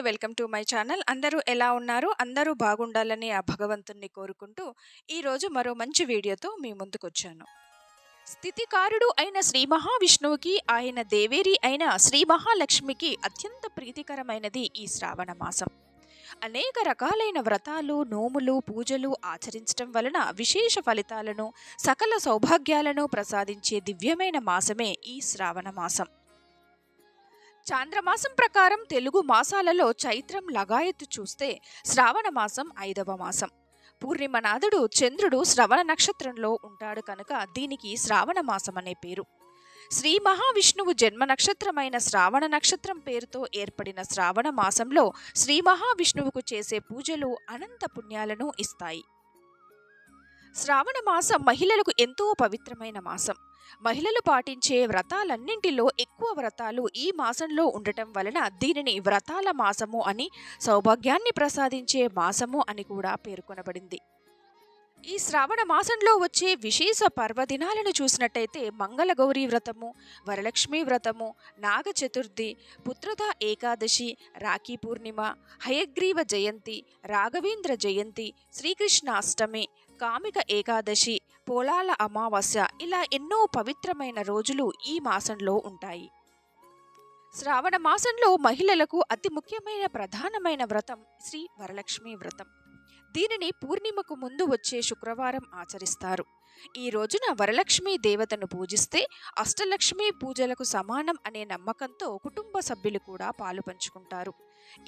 Welcome to my channel. అందరూ ఎలా ఉన్నారు? అందరూ బాగుండాలని ఆ భగవంతుణ్ణి కోరుకుంటూ, ఈరోజు మరో మంచి వీడియోతో మీ ముందుకొచ్చాను. స్థితికారుడు అయిన శ్రీ మహావిష్ణువుకి, ఆయన దేవేరి అయిన శ్రీ మహాలక్ష్మికి అత్యంత ప్రీతికరమైనది ఈ శ్రావణ మాసం. అనేక రకాలైన వ్రతాలు, నోములు, పూజలు ఆచరించటం వలన విశేష ఫలితాలను, సకల సౌభాగ్యాలను ప్రసాదించే దివ్యమైన మాసమే ఈ శ్రావణ మాసం. చాంద్రమాసం ప్రకారం తెలుగు మాసాలలో చైత్రం లగాయత్తు చూస్తే శ్రావణ మాసం ఐదవ మాసం. పూర్ణిమనాథుడు చంద్రుడు శ్రవణ నక్షత్రంలో ఉంటాడు కనుక దీనికి శ్రావణ మాసం అనే పేరు. శ్రీ మహావిష్ణువు జన్మ నక్షత్రమైన శ్రావణ నక్షత్రం పేరుతో ఏర్పడిన శ్రావణ మాసంలో శ్రీ మహావిష్ణువుకు చేసే పూజలు అనంత పుణ్యాలను ఇస్తాయి. శ్రావణ మాసం మహిళలకు ఎంతో పవిత్రమైన మాసం. మహిళలు పాటించే వ్రతాలన్నింటిలో ఎక్కువ వ్రతాలు ఈ మాసంలో ఉండటం వలన దీనిని వ్రతాల మాసము అని, సౌభాగ్యాన్ని ప్రసాదించే మాసము అని కూడా పేర్కొనబడింది. ఈ శ్రావణ మాసంలో వచ్చే విశేష పర్వదినాలను చూసినట్టయితే మంగళగౌరీ వ్రతము, వరలక్ష్మి వ్రతము, నాగ చతుర్థి, పుత్రద ఏకాదశి, రాఖీ పూర్ణిమ, హయగ్రీవ జయంతి, రాఘవేంద్ర జయంతి, శ్రీకృష్ణాష్టమి, కామిక ఏకాదశి, పోలాల అమావాస్య ఇలా ఎన్నో పవిత్రమైన రోజులు ఈ మాసంలో ఉంటాయి. శ్రావణ మాసంలో మహిళలకు అతి ముఖ్యమైన ప్రధానమైన వ్రతం శ్రీ వరలక్ష్మి వ్రతం. దీనిని పూర్ణిమకు ముందు వచ్చే శుక్రవారం ఆచరిస్తారు. ఈ రోజున వరలక్ష్మి దేవతను పూజిస్తే అష్టలక్ష్మి పూజలకు సమానం అనే నమ్మకంతో కుటుంబ సభ్యులు కూడా పాలుపంచుకుంటారు.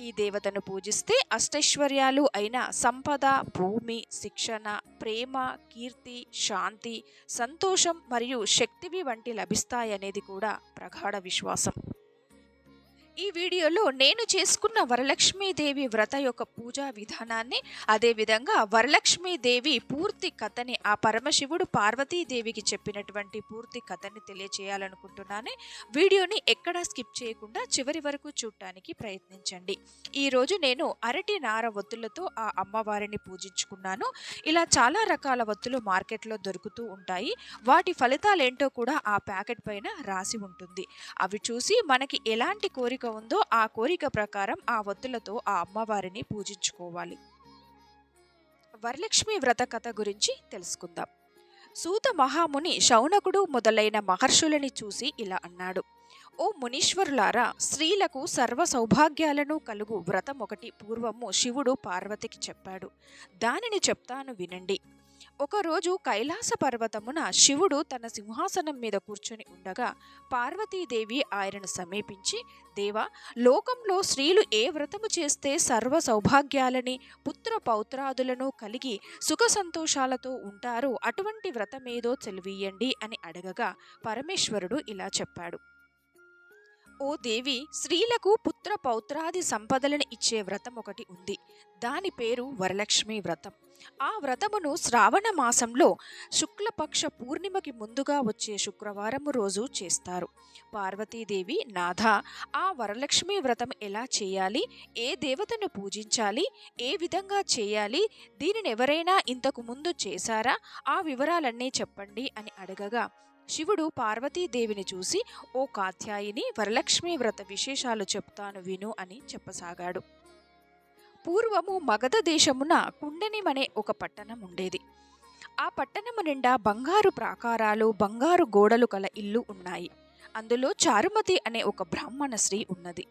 ఈ దేవతను పూజిస్తే అష్టైశ్వర్యాలు అయిన సంపద, భూమి, శిక్షణ, ప్రేమ, కీర్తి, శాంతి, సంతోషం మరియు శక్తివి వంటి లభిస్తాయనేది కూడా ప్రగాఢ విశ్వాసం. ఈ వీడియోలో నేను చేసుకున్న వరలక్ష్మీదేవి వ్రత యొక్క పూజా విధానాన్ని, అదేవిధంగా వరలక్ష్మీదేవి పూర్తి కథని ఆ పరమశివుడు పార్వతీదేవికి చెప్పినటువంటి పూర్తి కథని తెలియచేయాలనుకుంటున్నాను. వీడియోని ఎక్కడా స్కిప్ చేయకుండా చివరి వరకు చూడటానికి ప్రయత్నించండి. ఈరోజు నేను అరటి నార ఒత్తులతో ఆ అమ్మవారిని పూజించుకున్నాను. ఇలా చాలా రకాల ఒత్తులు మార్కెట్లో దొరుకుతూ ఉంటాయి. వాటి ఫలితాలేంటో కూడా ఆ ప్యాకెట్ పైన రాసి ఉంటుంది. అవి చూసి మనకి ఎలాంటి కోరిక ఉందో ఆ కోరిక ప్రకారం ఆ ఒత్తులతో ఆ అమ్మవారిని పూజించుకోవాలి. వరలక్ష్మి వ్రత కథ గురించి తెలుసుకుందాం. సూత మహాముని శౌనకుడు మొదలైన మహర్షులని చూసి ఇలా అన్నాడు. ఓ మునీశ్వరులారా స్త్రీలకు సర్వ సౌభాగ్యాలను కలుగు వ్రతం ఒకటి పూర్వము శివుడు పార్వతికి చెప్పాడు. దానిని చెప్తాను వినండి. ఒకరోజు కైలాస పర్వతమున శివుడు తన సింహాసనం మీద కూర్చొని ఉండగా పార్వతీదేవి ఆయనను సమీపించి దేవా లోకంలో స్త్రీలు ఏ వ్రతము చేస్తే సర్వ సౌభాగ్యాలని, పుత్ర పౌత్రాదులను కలిగి సుఖ సంతోషాలతో ఉంటారో అటువంటి వ్రతమేదో తెలివియండి అని అడగగా పరమేశ్వరుడు ఇలా చెప్పాడు. ఓ దేవి స్త్రీలకు పుత్ర పౌత్రాది సంపదలను ఇచ్చే వ్రతం ఒకటి ఉంది. దాని పేరు వరలక్ష్మి వ్రతం. ఆ వ్రతమును శ్రావణ మాసంలో శుక్లపక్ష పూర్ణిమకి ముందుగా వచ్చే శుక్రవారం రోజు చేస్తారు. పార్వతీదేవి నాథ ఆ వరలక్ష్మి వ్రతం ఎలా చేయాలి? ఏ దేవతను పూజించాలి? ఏ విధంగా చేయాలి? దీనిని ఎవరైనా ఇంతకు ముందు చేశారా? ఆ వివరాలన్నీ చెప్పండి అని అడగగా శివుడు పార్వతీదేవిని చూసి ఓ కాత్యాయిని వరలక్ష్మి వ్రత విశేషాలు చెప్తాను విను అని చెప్పసాగాడు. పూర్వము మగధ దేశమున కుండనిమనే ఒక పట్టణం ఉండేది. ఆ పట్టణము నిండా బంగారు ప్రాకారాలు, బంగారు గోడలు కల ఇల్లు ఉన్నాయి. అందులో చారుమతి అనే ఒక బ్రాహ్మణ స్త్రీ ఉన్నది.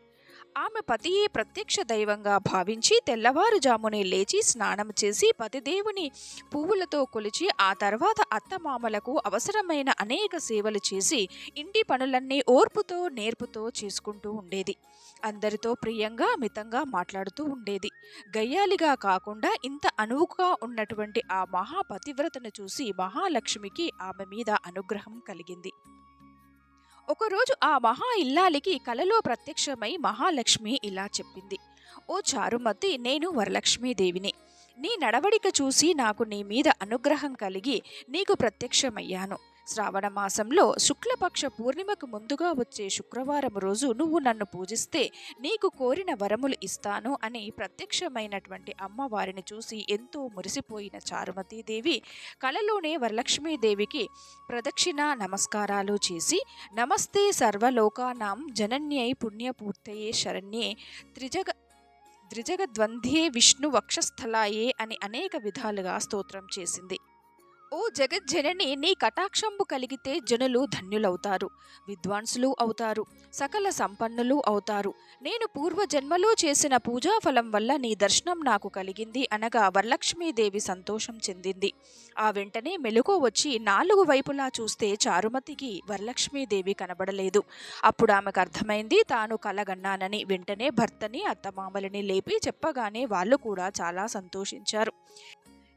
ఆమె పతియే ప్రత్యక్ష దైవంగా భావించి తెల్లవారుజామునే లేచి స్నానం చేసి పతిదేవుని పువ్వులతో కొలిచి ఆ తర్వాత అత్తమామలకు అవసరమైన అనేక సేవలు చేసి ఇంటి పనులన్నీ ఓర్పుతో నేర్పుతో చేసుకుంటూ ఉండేది. అందరితో ప్రియంగా మితంగా మాట్లాడుతూ ఉండేది. గయ్యాలిగా కాకుండా ఇంత అనువుగా ఉన్నటువంటి ఆ మహా పతివ్రతను చూసి మహాలక్ష్మికి ఆమె మీద అనుగ్రహం కలిగింది. ఒకరోజు ఆ మహా ఇల్లాలికి కలలో ప్రత్యక్షమై మహాలక్ష్మి ఇలా చెప్పింది. ఓ చారుమతి నేను వరలక్ష్మీదేవిని. నీ నడవడిక చూసి నాకు నీ మీద అనుగ్రహం కలిగి నీకు ప్రత్యక్షమయ్యాను. శ్రావణ మాసంలో శుక్లపక్ష పూర్ణిమకు ముందుగా వచ్చే శుక్రవారం రోజు నువ్వు నన్ను పూజిస్తే నీకు కోరిన వరములు ఇస్తాను అని ప్రత్యక్షమైనటువంటి అమ్మవారిని చూసి ఎంతో మురిసిపోయిన చారుమతీదేవి కలలోనే వరలక్ష్మీదేవికి ప్రదక్షిణ నమస్కారాలు చేసి నమస్తే సర్వలోకానాం జనన్యై పుణ్యపూర్తయే శరణ్యే త్రిజగ ద్విజగద్వంద్యే విష్ణు వక్షస్థలాయే అని అనేక విధాలుగా స్తోత్రం చేసింది. ఓ జగజ్జనని నీ కటాక్షంబు కలిగితే జనులు ధన్యులవుతారు విద్వాంసులు అవుతారు సకల సంపన్నులు అవుతారు. నేను పూర్వజన్మలో చేసిన పూజాఫలం వల్ల నీ దర్శనం నాకు కలిగింది అనగా వరలక్ష్మీదేవి సంతోషం చెందింది. ఆ వెంటనే మెలుకో వచ్చి నాలుగు వైపులా చూస్తే చారుమతికి వరలక్ష్మీదేవి కనబడలేదు. అప్పుడు ఆమెకు అర్థమైంది తాను కలగన్నానని వెంటనే భర్తని అత్తమామలని లేపి చెప్పగానే వాళ్ళు కూడా చాలా సంతోషించారు.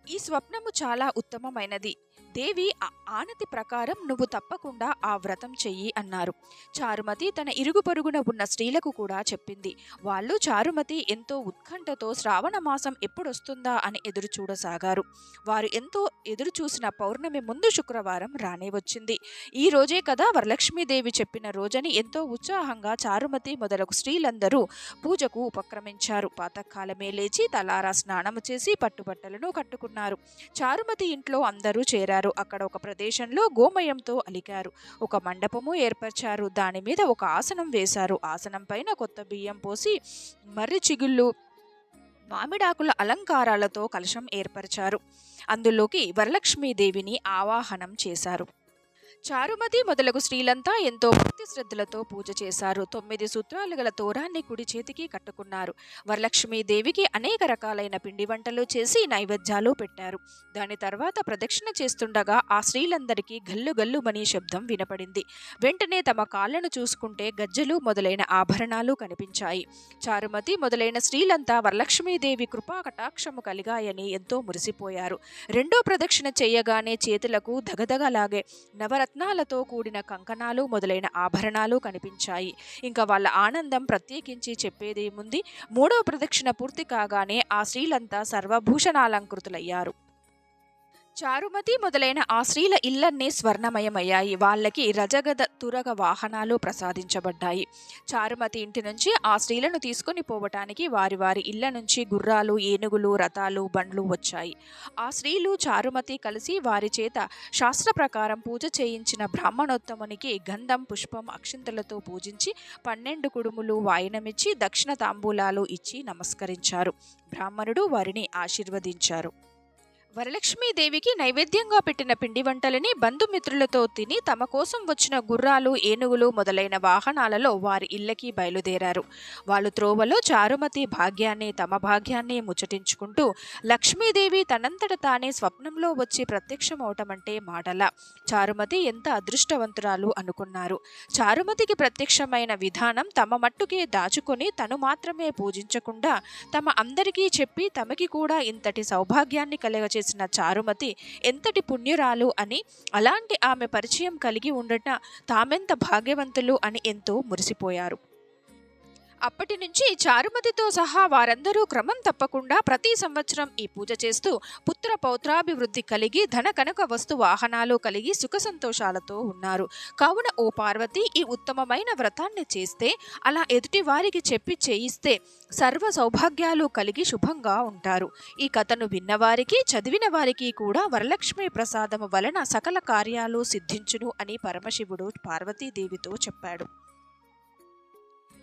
ఈ స్వప్నము చాలా ఉత్తమమైనది. దేవి ఆనతి ప్రకారం నువ్వు తప్పకుండా ఆ వ్రతం చెయ్యి అన్నారు. చారుమతి తన ఇరుగు పొరుగున ఉన్న స్త్రీలకు కూడా చెప్పింది. వాళ్ళు చారుమతి ఎంతో ఉత్కంఠతో శ్రావణ మాసం ఎప్పుడొస్తుందా అని ఎదురు చూడసాగారు. వారు ఎంతో ఎదురు చూసిన పౌర్ణమి ముందు శుక్రవారం రానే వచ్చింది. ఈ రోజే కదా వరలక్ష్మీదేవి చెప్పిన రోజని ఎంతో ఉత్సాహంగా చారుమతి మొదలగు స్త్రీలందరూ పూజకు ఉపక్రమించారు. పాతకాలమే లేచి తలారా స్నానము చేసి పట్టుబట్టలను కట్టుకున్నారు. చారుమతి ఇంట్లో అందరూ చేరారు. అక్కడ ఒక ప్రదేశంలో గోమయంతో అలికారు ఒక మండపము ఏర్పరిచారు. దాని మీద ఒక ఆసనం వేశారు. ఆసనం పైన కొత్త బియ్యం పోసి మర్రి చిగుళ్ళు మామిడాకుల అలంకారాలతో కలశం ఏర్పరిచారు. అందులోకి వరలక్ష్మీదేవిని ఆవాహనం చేశారు. చారుమతి మొదలగు స్త్రీలంతా ఎంతో భక్తి శ్రద్ధలతో పూజ చేశారు. తొమ్మిది సూత్రాలు గల తోరాన్ని కుడి చేతికి కట్టుకున్నారు. వరలక్ష్మీదేవికి అనేక రకాలైన పిండి వంటలు చేసి నైవేద్యాలు పెట్టారు. దాని తర్వాత ప్రదక్షిణ చేస్తుండగా ఆ స్త్రీలందరికీ గల్లు గల్లుమని శబ్దం వినపడింది. వెంటనే తమ కాళ్ళను చూసుకుంటే గజ్జలు మొదలైన ఆభరణాలు కనిపించాయి. చారుమతి మొదలైన స్త్రీలంతా వరలక్ష్మీదేవి కృపా కటాక్షము కలిగాయని ఎంతో మురిసిపోయారు. రెండో ప్రదక్షిణ చేయగానే చేతులకు దగదగలాగే రత్నాలతో కూడిన కంకణాలు మొదలైన ఆభరణాలు కనిపించాయి. ఇంకా వాళ్ళ ఆనందం ప్రత్యేకించి చెప్పేదేముంది? మూడవ ప్రదక్షిణ పూర్తి కాగానే ఆ స్త్రీలంతా సర్వభూషణాలంకృతులయ్యారు. చారుమతి మొదలైన ఆ స్త్రీల ఇళ్ళన్నీ స్వర్ణమయమయ్యాయి. వాళ్ళకి రజగద తురగ వాహనాలు ప్రసాదించబడ్డాయి. చారుమతి ఇంటి నుంచి ఆ స్త్రీలను తీసుకొని పోవటానికి వారి వారి ఇళ్ళ నుంచి గుర్రాలు ఏనుగులు రథాలు బండ్లు వచ్చాయి. ఆ స్త్రీలు చారుమతి కలిసి వారి చేత శాస్త్ర ప్రకారం పూజ చేయించిన బ్రాహ్మణోత్తమునికి గంధం పుష్పం అక్షింతలతో పూజించి పన్నెండు కుడుములు వాయినమిచ్చి దక్షిణ తాంబూలాలు ఇచ్చి నమస్కరించారు. బ్రాహ్మణుడు వారిని ఆశీర్వదించారు. వరలక్ష్మీదేవికి నైవేద్యంగా పెట్టిన పిండి వంటలని బంధుమిత్రులతో తిని తమ కోసం వచ్చిన గుర్రాలు ఏనుగులు మొదలైన వాహనాలలో వారి ఇళ్ళకి బయలుదేరారు. వాళ్ళు త్రోవలో చారుమతి భాగ్యాన్ని తమ భాగ్యాన్ని ముచ్చటించుకుంటూ లక్ష్మీదేవి తనంతట తానే స్వప్నంలో వచ్చి ప్రత్యక్షమవటమంటే మాటల. చారుమతి ఎంత అదృష్టవంతురాలు అనుకున్నారు. చారుమతికి ప్రత్యక్షమైన విధానం తమ మట్టుకే దాచుకొని తను మాత్రమే పూజించకుండా తమ అందరికీ చెప్పి తమకి కూడా ఇంతటి సౌభాగ్యాన్ని చేసిన చారుమతి ఎంతటి పుణ్యురాలు అని అలాంటి ఆమె పరిచయం కలిగి ఉండట తామెంత భాగ్యవంతులు అని ఎంతో మురిసిపోయారు. అప్పటి నుంచి చారుమతితో సహా వారందరూ క్రమం తప్పకుండా ప్రతి సంవత్సరం ఈ పూజ చేస్తూ పుత్ర పౌత్రాభివృద్ధి కలిగి ధన కనక వస్తు వాహనాలు కలిగి సుఖ సంతోషాలతో ఉన్నారు. కావున ఓ పార్వతి ఈ ఉత్తమమైన వ్రతాన్ని చేస్తే అలా ఎదుటి వారికి చెప్పి చేయిస్తే సర్వ సౌభాగ్యాలు కలిగి శుభంగా ఉంటారు. ఈ కథను విన్నవారికి చదివిన వారికి కూడా వరలక్ష్మి ప్రసాదము వలన సకల కార్యాలు సిద్ధించును అని పరమశివుడు పార్వతీదేవితో చెప్పాడు.